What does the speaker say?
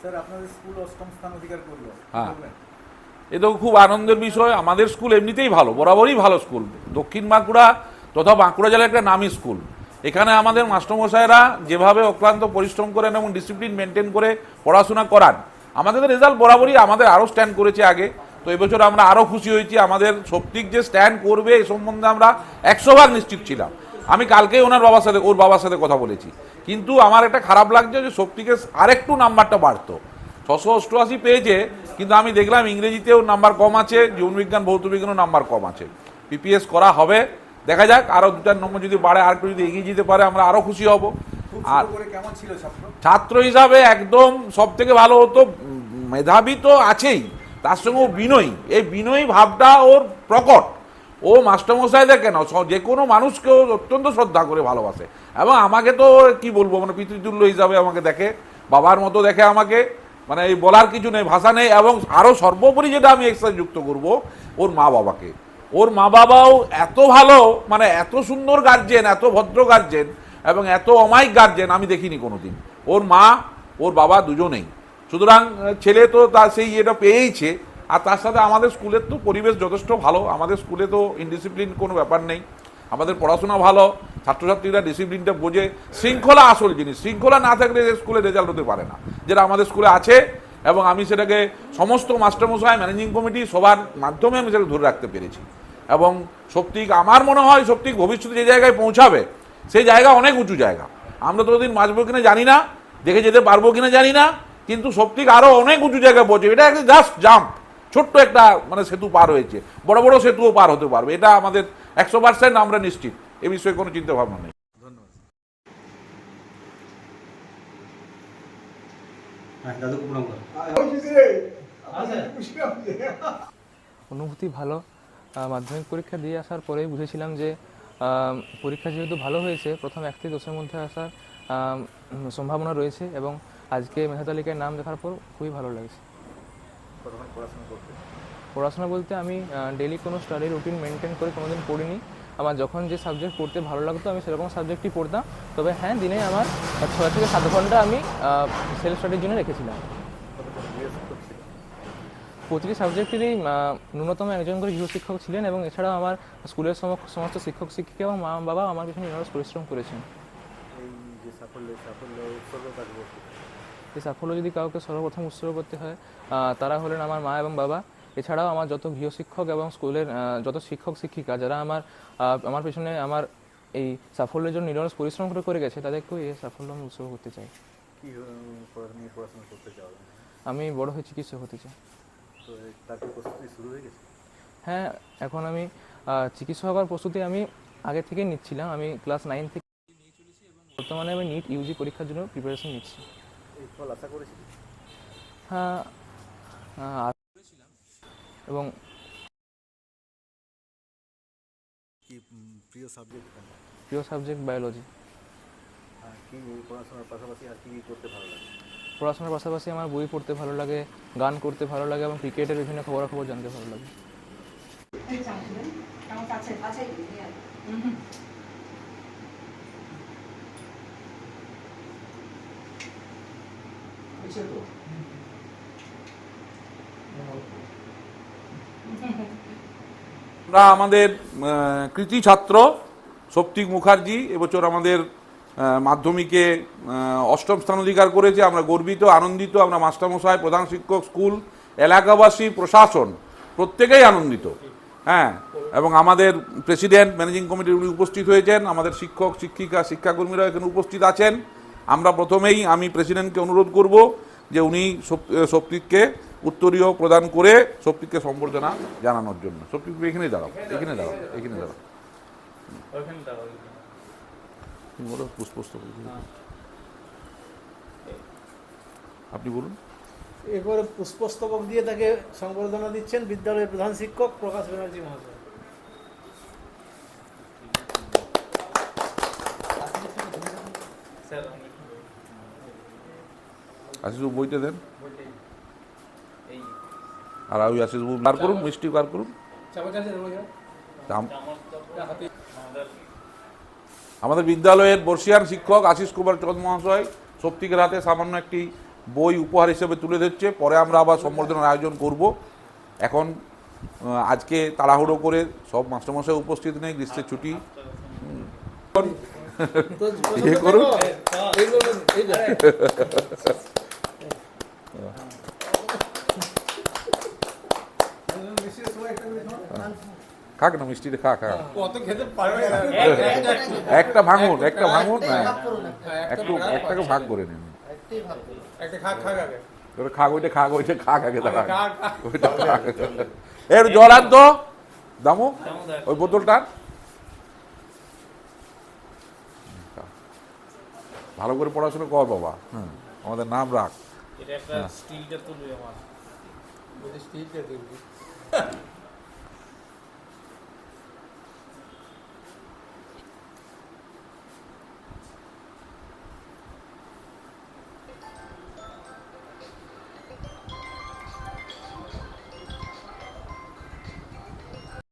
Sir আপনাদের school অষ্টম স্থান অধিকার করল। হ্যাঁ। এ খুব আনন্দের বিষয় আমাদের স্কুল এমনিতেই ভালো বরাবরই ভালো স্কুল। দক্ষিণ বাঁকুড়া তথা বাঁকুড়া জেলার একটা নামী স্কুল। এখানে আমাদের মাস্টারমশাইরা যেভাবে অক্লান্ত পরিশ্রম করেন এবং ডিসিপ্লিন মেনটেন করে পড়াশোনা করান আমাদের রেজাল্ট বরাবরই আমাদের আরও স্ট্যান্ড করেছে আগে। তো এবছর আমরা আরও খুশি হয়েছি আমাদের সপ্তিক যে স্ট্যান্ড করবে এই সম্বন্ধে আমরা একশো ভাগ নিশ্চিত ছিলাম। আমি কালকেই ওনার বাবার সাথে ওর বাবার সাথে কথা বলেছি। কিন্তু আমার একটা খারাপ লাগছে যে সপ্তিকে আরেকটু নাম্বারটা বাড়তো। ছশো অষ্টআশি পেয়েছে কিন্তু আমি দেখলাম ইংরেজিতেও নাম্বার কম আছে জীবনবিজ্ঞান ভৌতবিজ্ঞানও নাম্বার কম আছে। পিপিএস করা হবে। দেখা যাক আরও দুটার নম্বর যদি বাড়ে আর একটু যদি এগিয়ে যেতে পারে আমরা আরও খুশি হব। আর কেমন ছিল ছাত্র? ছাত্র হিসাবে একদম সব থেকে ভালো হতো মেধাবী তো আছেই তার সঙ্গে ও বিনয়ী। এই বিনয়ী ভাবটা ওর প্রকট। ও মাস্টারমশাইদের কেন যে কোনো মানুষকে ও অত্যন্ত শ্রদ্ধা করে ভালোবাসে। এবং আমাকে তো কি বলব মানে পিতৃতুল্য হিসাবে আমাকে দেখে, বাবার মতো দেখে আমাকে মানে এই বলার কিছু নেই, ভাষা নেই, এবং আরও সর্বোপরি যেটা আমি এক্সট্রা যুক্ত করব, ওর মা বাবাকে। ওর মা বাবাও এত ভালো মানে এত সুন্দর গার্জেন এত ভদ্র গার্জেন এবং এত অমায়িক গার্জেন আমি দেখিনি কোনো দিন ওর মা, ওর বাবা দুজনেই। সুতরাং ছেলে তো তার সেই ইয়েটা পেয়েইছে আর তার সাথে আমাদের স্কুলের তো পরিবেশ যথেষ্ট ভালো। আমাদের স্কুলে তো ইনডিসিপ্লিন কোনো ব্যাপার নেই। আমাদের পড়াশোনা ভালো, ছাত্রছাত্রীরা ডিসিপ্লিনটা বোঝে। শৃঙ্খলা আসল জিনিস। শৃঙ্খলা না থাকলে স্কুলে রেজাল্ট হতে পারে না। যেটা আমাদের স্কুলে আছে এবং আমি সেটাকে সমস্ত মাস্টারমশাই ম্যানেজিং কমিটি সবার মাধ্যমে আমি সেটাকে ধরে রাখতে পেরেছি। এবং সত্যিক আমার মনে হয় সত্যিক ভবিষ্যতে যে জায়গায় পৌঁছাবে, সেই জায়গা অনেক উঁচু জায়গা। আমরা ততদিন বাঁচবো কিনা জানি না, দেখে যেতে পারব কিনা জানি না, কিন্তু সত্যিক আরও অনেক উঁচু জায়গায় পৌঁছে এটা একটা জাস্ট জাম্প ছোট্ট একটা মানে সেতু পার হয়েছে। বড় বড় সেতুও পার হতে পারবে। এটা আমাদের একশো পার্সেন্ট আমরা নিশ্চিত। এ বিষয়ে কোনো চিন্তা ভাবনা নেই অনুভূতি ভালো। মাধ্যমিক পরীক্ষা দিয়ে আসার পরেই বুঝেছিলাম যে পরীক্ষা যেহেতু ভালো হয়েছে, প্রথম এক থেকে দশের মধ্যে আসার সম্ভাবনা রয়েছে এবং আজকে মেধা তালিকায় নাম দেখার পর খুবই ভালো লাগছে। কতক্ষণ পড়াশোনা করতে? পড়াশোনা বলতে আমি ডেলি কোনো স্টাডি রুটিন মেনটেন করে কোনোদিন পড়িনি। আমার যখন যে সাবজেক্ট পড়তে ভালো লাগতো আমি সেরকম সাবজেক্টই পড়তাম। তবে হ্যাঁ দিনে আমার ছয় থেকে সাত ঘণ্টা আমি সেলফ স্টাডির জন্য রেখেছিলাম। প্রতিটি সাবজেক্টেরই ন্যূনতম একজন করে গৃহশিক্ষক ছিলেন এবং এছাড়াও আমার স্কুলের সম- সমস্ত শিক্ষক শিক্ষিকা এবং মা বাবা আমার পিছনে নিরস পরিশ্রম করেছেন। এই যে সাফল্য সাফল্য এই সাফল্য যদি কাউকে সর্বপ্রথম উৎসর্গ করতে হয় তারা হলেন আমার মা এবং বাবা। এছাড়াও আমার যত গৃহশিক্ষক এবং স্কুলের যত শিক্ষক শিক্ষিকা যারা আমার আমার পেছনে আমার এই সাফল্যের জন্য নিরস পরিশ্রম করে করে গেছে তাদেরকেও এই সাফল্য আমি উৎসর্গ করতে চাই। আমি বড় হয়ে চিকিৎসক হতে চাই। হ্যাঁ এখন আমি চিকিৎসক হওয়ার প্রস্তুতি আমি আগে থেকে নিচ্ছিলাম। আমি ক্লাস নাইন থেকে বর্তমানে আমি নিট ইউজি পরীক্ষার জন্য প্রিপারেশন নিচ্ছি। এই ফল আশা করেছি হ্যাঁ এবং কি প্রিয় সাবজেক্ট প্রিয় সাবজেক্ট বায়োলজি আর কি পড়াশোনার পাশাপাশি আর কি কি করতে ভালো লাগে? পড়াশোনার পাশাপাশি আমার বই পড়তে ভালো লাগে গান করতে ভালো লাগে এবং ক্রিকেটের বিভিন্ন খবরাখবর জানতে ভালো লাগে। আমার কাছে কাছে আমরা আমাদের কৃতি ছাত্র সপ্তিক মুখার্জি, এবছর আমাদের মাধ্যমিকে অষ্টম স্থান অধিকার করেছে। আমরা গর্বিত, আনন্দিত, আমরা মাস্টারমশাই, প্রধান শিক্ষক, স্কুল, এলাকাবাসী, প্রশাসন, প্রত্যেকেই আনন্দিত। হ্যাঁ এবং আমাদের প্রেসিডেন্ট, ম্যানেজিং কমিটির উনি উপস্থিত হয়েছেন, আমাদের শিক্ষক, শিক্ষিকা শিক্ষাকর্মীরা এখানে উপস্থিত আছেন। আমরা প্রথমেই আমি প্রেসিডেন্টকে অনুরোধ করব যে উনি সপ্তিককে উত্তরীয় প্রদান করে সপ্তিককে সম্বর্ধনা জানানোর জন্য। সপ্তিক এখানে দাঁড়াও এখানে দাঁড়াও এখানে দাঁড়াও। তুমি আপনি বলুন। এরপরে পুষ্পস্তবক দিয়ে তাকে সংবর্ধনা দিচ্ছেন বিদ্যালয়ের প্রধান শিক্ষক প্রকাশ ব্যানার্জি মহাশয়। আশিসবাবু বইটা দেন। আর ওই আশিসবাবু বার করুন মিষ্টি বার করুন। আমাদের বিদ্যালয়ের বর্ষিয়ান শিক্ষক আশিস কুমার চন্দ মহাশয় সপ্তিকের হাতে সামান্য একটি বই উপহার হিসেবে তুলে ধরছে পরে আমরা আবার সম্বর্ধনার আয়োজন করব। এখন আজকে তাড়াহুড়ো করে সব মাস্টারমশাই উপস্থিত নেই গ্রীষ্মের ছুটি। ইয়ে করুন। খাক না মিষ্টিটা খা খা একটা ভাঙুন একটা ভাঙুন হ্যাঁ। একটু একটাকে ভাগ করে নিন। খাক ওইটা খাক ওইটা খাক আগে দাঁড়া ওইটা এর জল আন তো দামু ওই বোতলটা ভালো করে পড়াশোনা কর বাবা। হ্যাঁ আমাদের নাম রাখ। এটা একটা স্টিলটা তুলবে আমার।